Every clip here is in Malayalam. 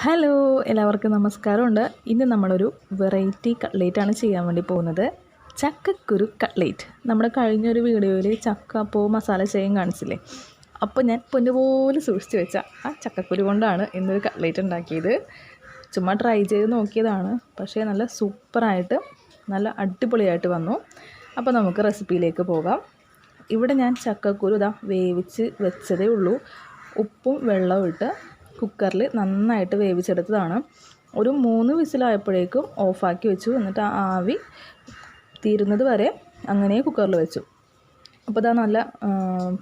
ഹലോ എല്ലാവർക്കും നമസ്കാരമുണ്ട്. ഇന്ന് നമ്മളൊരു വെറൈറ്റി കട്ട്ലേറ്റാണ് ചെയ്യാൻ വേണ്ടി പോകുന്നത്. ചക്കക്കുരു കട്ട്ലേറ്റ് നമ്മുടെ കഴിഞ്ഞൊരു വീഡിയോയിൽ ചക്ക അപ്പോൾ മസാല ചെയ്യാൻ കാണിച്ചില്ലേ? അപ്പോൾ ഞാൻ പൊന്നുപോലെ സൂക്ഷിച്ച് വെച്ച ആ ചക്കക്കുരു കൊണ്ടാണ് ഇന്നൊരു കട്ട്ലേറ്റ് ഉണ്ടാക്കിയത്. ചുമ്മാ ട്രൈ ചെയ്ത് നോക്കിയതാണ്. പക്ഷേ നല്ല സൂപ്പറായിട്ട് നല്ല അടിപൊളിയായിട്ട് വന്നു. അപ്പോൾ നമുക്ക് റെസിപ്പിയിലേക്ക് പോകാം. ഇവിടെ ഞാൻ ചക്കക്കുരു ഇതാ വേവിച്ച് വെച്ചതേ ഉള്ളൂ. ഉപ്പും വെള്ളവും ഇട്ട് കുക്കറിൽ നന്നായിട്ട് വേവിച്ചെടുത്തതാണ്. ഒരു മൂന്ന് വിസിലായപ്പോഴേക്കും ഓഫാക്കി വെച്ചു. എന്നിട്ട് ആവി തീരുന്നത് വരെ അങ്ങനെ കുക്കറിൽ വെച്ചു. അപ്പോൾ ഇതാ നല്ല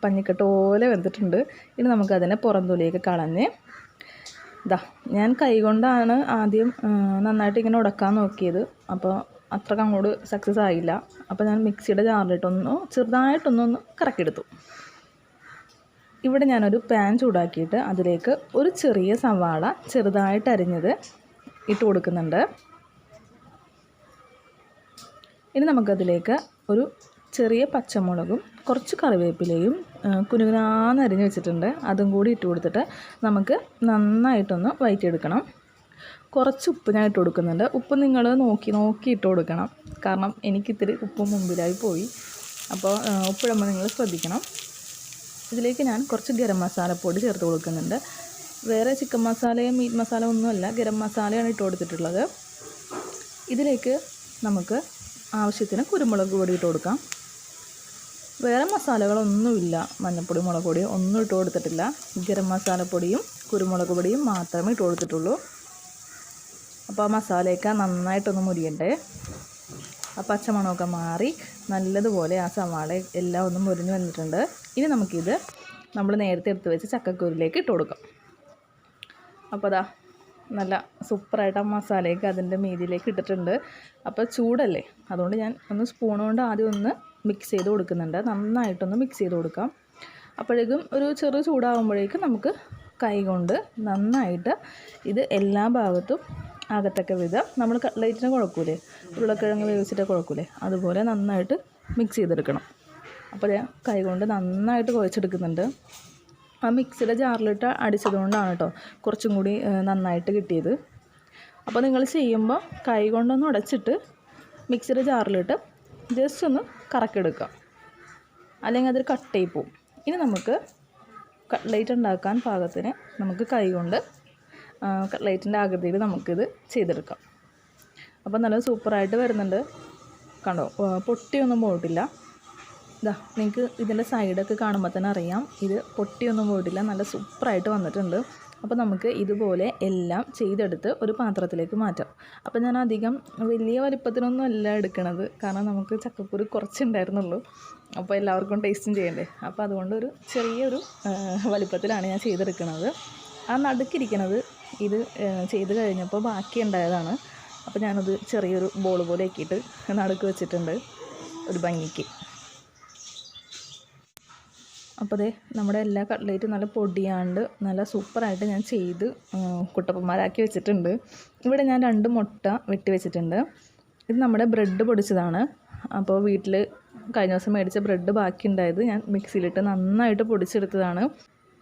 പഞ്ഞിക്കട്ട പോലെ വെന്തിട്ടുണ്ട്. ഇനി നമുക്കതിനെ പുറം തൊലിയൊക്കെ കളഞ്ഞ് ഇതാ ഞാൻ കൈകൊണ്ടാണ് ആദ്യം നന്നായിട്ട് ഇങ്ങനെ ഉടക്കാൻ നോക്കിയത്. അപ്പോൾ അത്രയ്ക്ക് അങ്ങോട്ട് സക്സസ് ആയില്ല. അപ്പോൾ ഞാൻ മിക്സിയുടെ ജാറിലിട്ടൊന്ന് ചെറുതായിട്ടൊന്നൊന്ന് കറക്കിയെടുത്തു. ഇവിടെ ഞാനൊരു പാൻ ചൂടാക്കിയിട്ട് അതിലേക്ക് ഒരു ചെറിയ സവാള ചെറുതായിട്ട് അരിഞ്ഞത് ഇട്ട് കൊടുക്കുന്നുണ്ട്. ഇനി നമുക്കതിലേക്ക് ഒരു ചെറിയ പച്ചമുളകും കുറച്ച് കറിവേപ്പിലയും കുനുകുനാന്ന് അരിഞ്ഞ് വെച്ചിട്ടുണ്ട്. അതും കൂടി ഇട്ട് കൊടുത്തിട്ട് നമുക്ക് നന്നായിട്ടൊന്ന് വഴറ്റിയെടുക്കണം കുറച്ച് ഉപ്പ് ഞാൻ ഇട്ട് കൊടുക്കുന്നുണ്ട്. ഉപ്പ് നിങ്ങൾ നോക്കി നോക്കി ഇട്ട് കൊടുക്കണം. കാരണം എനിക്കിത്തിരി ഉപ്പ് മുമ്പിലായി പോയി. അപ്പോൾ ഉപ്പിടുമ്പോൾ നിങ്ങൾ ശ്രദ്ധിക്കണം. ഇതിലേക്ക് ഞാൻ കുറച്ച് ഗരം മസാലപ്പൊടി ചേർത്ത് കൊടുക്കുന്നുണ്ട്. വേറെ ചിക്കൻ മസാലയും മീറ്റ് മസാല ഒന്നുമല്ല ഗരം മസാലയാണ് ഇട്ട് കൊടുത്തിട്ടുള്ളത്. ഇതിലേക്ക് നമുക്ക് ആവശ്യത്തിന് കുരുമുളക് പൊടി ഇട്ട് കൊടുക്കാം. വേറെ മസാലകളൊന്നുമില്ല മഞ്ഞൾപ്പൊടി മുളക് പൊടി ഒന്നും ഇട്ട് കൊടുത്തിട്ടില്ല. ഗരം മസാലപ്പൊടിയും കുരുമുളക് പൊടിയും മാത്രമേ ഇട്ട് കൊടുത്തിട്ടുള്ളൂ. അപ്പോൾ ആ മസാലയൊക്കെ നന്നായിട്ടൊന്ന് മുരിയണ്ടേ. ആ പച്ചമണമൊക്കെ മാറി നല്ലതുപോലെ ആ സവാള എല്ലാം ഒന്ന് മുരിഞ്ഞ് വന്നിട്ടുണ്ട്. ഇനി നമുക്കിത് നമ്മൾ നേരത്തെ എടുത്ത് വെച്ച് ചക്കക്കുരുലേക്ക് ഇട്ട് കൊടുക്കാം. അപ്പോൾ അതാ നല്ല സൂപ്പറായിട്ട് ആ മസാലയൊക്കെ അതിന്റെ മീതിയിലേക്ക് ഇട്ടിട്ടുണ്ട്. അപ്പോൾ ചൂടല്ലേ? അതുകൊണ്ട് ഞാൻ ഒന്ന് സ്പൂൺ കൊണ്ട് ആദ്യം ഒന്ന് മിക്സ് ചെയ്ത് കൊടുക്കുന്നുണ്ട്. നന്നായിട്ടൊന്ന് മിക്സ് ചെയ്ത് കൊടുക്കാം. അപ്പോഴേക്കും ഒരു ചെറു ചൂടാകുമ്പോഴേക്കും നമുക്ക് കൈ കൊണ്ട് നന്നായിട്ട് ഇത് എല്ലാ ഭാഗത്തും ആകത്തക്ക വിധം നമ്മൾ കട്ട്ലൈറ്റിനെ കുഴക്കൂലേ? ഉരുളക്കിഴങ്ങ് വേവിച്ചിട്ട് കുഴക്കൂലേ? അതുപോലെ നന്നായിട്ട് മിക്സ് ചെയ്തെടുക്കണം. അപ്പോൾ ഞാൻ കൈകൊണ്ട് നന്നായിട്ട് കുഴച്ചെടുക്കുന്നുണ്ട്. ആ മിക്സിയുടെ ജാറിലിട്ട് അടിച്ചതുകൊണ്ടാണ് കേട്ടോ കുറച്ചും കൂടി നന്നായിട്ട് കിട്ടിയത്. അപ്പോൾ നിങ്ങൾ ചെയ്യുമ്പോൾ കൈ കൊണ്ടൊന്ന് ഉടച്ചിട്ട് മിക്സിയുടെ ജാറിലിട്ട് ജസ്റ്റ് ഒന്ന് കറക്കെടുക്കാം അല്ലെങ്കിൽ അതൊരു കട്ടയിൽ പോവും. ഇനി നമുക്ക് കട്ട്ലേറ്റ് ഉണ്ടാക്കാൻ പാകത്തിന് നമുക്ക് കൈ കൊണ്ട് കട്ട്ലേറ്റിന്റെ ആകൃതിയിൽ നമുക്കിത് ചെയ്തെടുക്കാം. അപ്പോൾ നല്ല സൂപ്പറായിട്ട് വരുന്നുണ്ട്. കണ്ടോ പൊട്ടിയൊന്നും പോയിട്ടില്ല. ഇതാ നിങ്ങൾക്ക് ഇതിന്റെ സൈഡൊക്കെ കാണുമ്പോൾ തന്നെ അറിയാം. ഇത് പൊട്ടിയൊന്നും പോയിട്ടില്ല. നല്ല സൂപ്പറായിട്ട് വന്നിട്ടുണ്ട്. അപ്പോൾ നമുക്ക് ഇതുപോലെ എല്ലാം ചെയ്തെടുത്ത് ഒരു പാത്രത്തിലേക്ക് മാറ്റാം. അപ്പോൾ ഞാൻ അധികം വലിയ വലിപ്പത്തിനൊന്നും അല്ല എടുക്കണത്. കാരണം നമുക്ക് ചക്കക്കുരു കുറച്ചുണ്ടായിരുന്നുള്ളൂ. അപ്പോൾ എല്ലാവർക്കും ടേസ്റ്റും ചെയ്യണ്ടേ. അപ്പോൾ അതുകൊണ്ട് ഒരു ചെറിയൊരു വലിപ്പത്തിലാണ് ഞാൻ ചെയ്തെടുക്കുന്നത് ആ നടുക്കിരിക്കണത് ഇത് ചെയ്ത് കഴിഞ്ഞപ്പോൾ ബാക്കി ഉണ്ടായതാണ്. അപ്പോൾ ഞാനത് ചെറിയൊരു ബോൾ പോലെ ആക്കിയിട്ട് നടുക്ക് വെച്ചിട്ടുണ്ട്. ഒരു ഭംഗിക്ക്. അപ്പോൾ ദേ നമ്മുടെ എല്ലാ കട്ട്ലേറ്റും നല്ല പൊടിയാണ്ട് നല്ല സൂപ്പറായിട്ട് ഞാൻ ചെയ്ത് കുട്ടപ്പന്മാരാക്കി വെച്ചിട്ടുണ്ട്. ഇവിടെ ഞാൻ രണ്ട് മുട്ട വെട്ടി വെച്ചിട്ടുണ്ട്. ഇത് നമ്മുടെ ബ്രെഡ് പൊടിച്ചതാണ്. അപ്പോൾ വീട്ടിൽ കഴിഞ്ഞ ദിവസം മേടിച്ച ബ്രെഡ് ബാക്കി ഉണ്ടായത് ഞാൻ മിക്സിയിലിട്ട് നന്നായിട്ട് പൊടിച്ചെടുത്തതാണ്.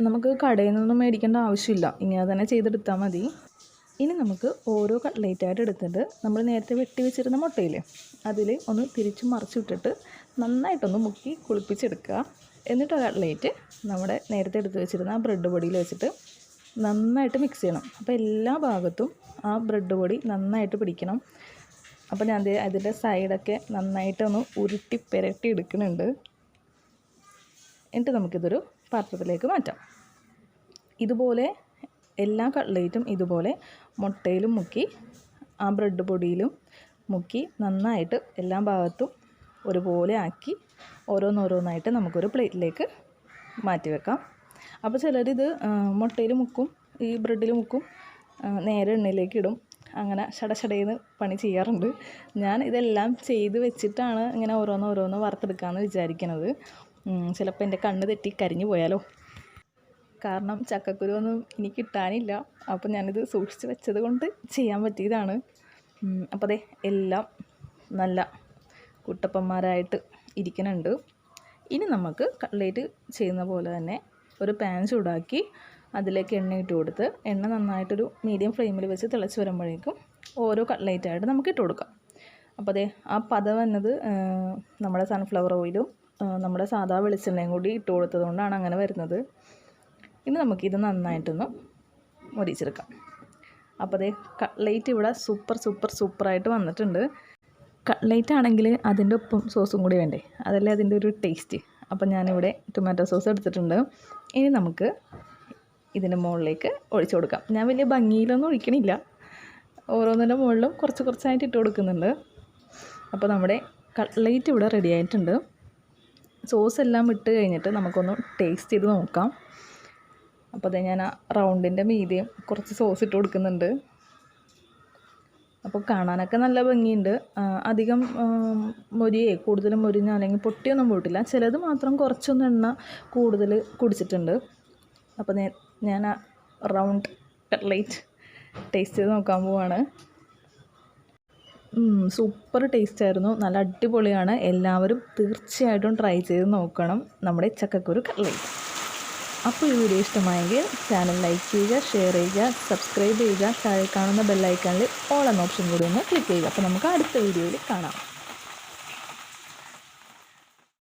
നമുക്ക് കടയിൽ നിന്നൊന്നും മേടിക്കേണ്ട ആവശ്യമില്ല. ഇങ്ങനെ തന്നെ ചെയ്തെടുത്താൽ മതി. ഇനി നമുക്ക് ഓരോ കട്ട്ലേറ്റായിട്ട് എടുത്തിട്ട് നമ്മൾ നേരത്തെ വെട്ടി വെച്ചിരുന്ന മുട്ടയിൽ അതിൽ ഒന്ന് തിരിച്ച് മറിച്ചിട്ടിട്ട് നന്നായിട്ടൊന്ന് മുക്കി കുളിപ്പിച്ചെടുക്കുക. എന്നിട്ട് ആ കട്ട്ലേറ്റ് നമ്മുടെ നേരത്തെ എടുത്ത് വെച്ചിരുന്ന ആ ബ്രെഡ് പൊടിയിൽ വെച്ചിട്ട് നന്നായിട്ട് മിക്സ് ചെയ്യണം. അപ്പോൾ എല്ലാ ഭാഗത്തും ആ ബ്രെഡ് പൊടി നന്നായിട്ട് പിടിക്കണം. അപ്പോൾ ഞാൻ അതിന്റെ സൈഡൊക്കെ നന്നായിട്ടൊന്ന് ഉരുട്ടി പെരട്ടി എടുക്കുന്നുണ്ട്. എന്നിട്ട് നമുക്കിതൊരു പാത്രത്തിലേക്ക് മാറ്റാം. ഇതുപോലെ എല്ലാ കട്ട്ലേറ്റും ഇതുപോലെ മുട്ടയിലും മുക്കി ആ ബ്രെഡ് പൊടിയിലും മുക്കി നന്നായിട്ട് എല്ലാ ഭാഗത്തും ഒരുപോലെ ആക്കി ഓരോന്നോരോന്നായിട്ട് നമുക്കൊരു പ്ലേറ്റിലേക്ക് മാറ്റി വെക്കാം. അപ്പോൾ ചിലരിത് മുട്ടയിൽ മുക്കും ഈ ബ്രെഡിൽ മുക്കും നേരെ എണ്ണയിലേക്ക് ഇടും. അങ്ങനെ ഷടഷടയെന്ന് പണി ചെയ്യാറുണ്ട്. ഞാൻ ഇതെല്ലാം ചെയ്ത് വെച്ചിട്ടാണ് ഇങ്ങനെ ഓരോന്ന് ഓരോന്ന് വറുത്തെടുക്കാമെന്ന് വിചാരിക്കുന്നത് ചിലപ്പോൾ എന്റെ കണ്ണ് തെറ്റി കരിഞ്ഞു പോയാലോ? കാരണം ചക്കക്കുരു ഒന്നും എനിക്ക് കിട്ടാനില്ല. അപ്പോൾ ഞാനിത് സൂക്ഷിച്ച് വെച്ചത് കൊണ്ട് ചെയ്യാൻ പറ്റിയതാണ്. അപ്പോൾ അതെ എല്ലാം നല്ല കുട്ടപ്പന്മാരായിട്ട് ഇരിക്കുന്നുണ്ട്. ഇനി നമുക്ക് കട്ട്ലേറ്റ് ചെയ്യുന്ന പോലെ തന്നെ ഒരു പാൻ ചൂടാക്കി അതിലേക്ക് എണ്ണ ഇട്ട് കൊടുത്ത് എണ്ണ നന്നായിട്ടൊരു മീഡിയം ഫ്ലെയിമിൽ വെച്ച് തിളച്ച് വരുമ്പോഴേക്കും ഓരോ കട്ട്ലേറ്റായിട്ട് നമുക്ക് ഇട്ട് കൊടുക്കാം. അപ്പോൾ അതെ ആ പത വന്നത് നമ്മുടെ സൺഫ്ലവർ ഓയിലും നമ്മുടെ സാധാ വെളിച്ചെണ്ണയും കൂടി ഇട്ട് കൊടുത്തത് കൊണ്ടാണ് അങ്ങനെ വരുന്നത്. ഇനി നമുക്കിത് നന്നായിട്ടൊന്ന് മൊരിച്ചെടുക്കാം. അപ്പോൾ അതെ കട്ട്ലേറ്റ് ഇവിടെ സൂപ്പർ സൂപ്പർ സൂപ്പറായിട്ട് വന്നിട്ടുണ്ട്. കട്ട്ലേറ്റ് ആണെങ്കിൽ അതിന്റെ ഒപ്പം സോസും കൂടി വേണ്ടേ? അതല്ലേ അതിന്റെ ഒരു ടേസ്റ്റ്. അപ്പം ഞാനിവിടെ ടൊമാറ്റോ സോസ് എടുത്തിട്ടുണ്ട്. ഇനി നമുക്ക് ഇതിന്റെ മുകളിലേക്ക് ഒഴിച്ചു കൊടുക്കാം. ഞാൻ വലിയ ഭംഗിയിലൊന്നും ഒഴിക്കണില്ല. ഓരോന്നിന്റെ മുകളിലും കുറച്ച് കുറച്ചായിട്ട് ഇട്ട് കൊടുക്കുന്നുണ്ട്. അപ്പോൾ നമ്മുടെ കട്ട്ലേറ്റ് ഇവിടെ റെഡി ആയിട്ടുണ്ട്. സോസ് എല്ലാം ഇട്ട് കഴിഞ്ഞിട്ട് നമുക്കൊന്ന് ടേസ്റ്റ് ചെയ്ത് നോക്കാം. അപ്പോൾ അതെ ഞാൻ ആ റൗണ്ടിന്റെ മീതിയും കുറച്ച് സോസ് ഇട്ട് കൊടുക്കുന്നുണ്ട്. അപ്പോൾ കാണാനൊക്കെ നല്ല ഭംഗിയുണ്ട്. അധികം മൊരിയേ കൂടുതലും മൊരിഞ്ഞ അല്ലെങ്കിൽ പൊട്ടിയൊന്നും പോയിട്ടില്ല. ചിലത് മാത്രം കുറച്ചൊന്നും എണ്ണ കൂടുതൽ കുടിച്ചിട്ടുണ്ട്. അപ്പോൾ ഞാൻ റൗണ്ട് കട്ട്ലേറ്റ് ടേസ്റ്റ് ചെയ്ത് നോക്കാൻ പോവാണ്. സൂപ്പർ ടേസ്റ്റ് ആയിരുന്നു. നല്ല അടിപൊളിയാണ്. എല്ലാവരും തീർച്ചയായിട്ടും ട്രൈ ചെയ്ത് നോക്കണം. നമ്മുടെ ചക്കക്കുരു കട്ട്ലേറ്റ് അപ്പോൾ ഈ വീഡിയോ ഇഷ്ടമായെങ്കിൽ ചാനൽ ലൈക്ക് ചെയ്യുക ഷെയർ ചെയ്യുക സബ്സ്ക്രൈബ് ചെയ്യുക താഴെ കാണുന്ന ബെല്ലൈക്കണിൽ ഓൾ എന്ന ഓപ്ഷൻ കൂടി ഒന്ന് ക്ലിക്ക് ചെയ്യുക. അപ്പോൾ നമുക്ക് അടുത്ത വീഡിയോയിൽ കാണാം.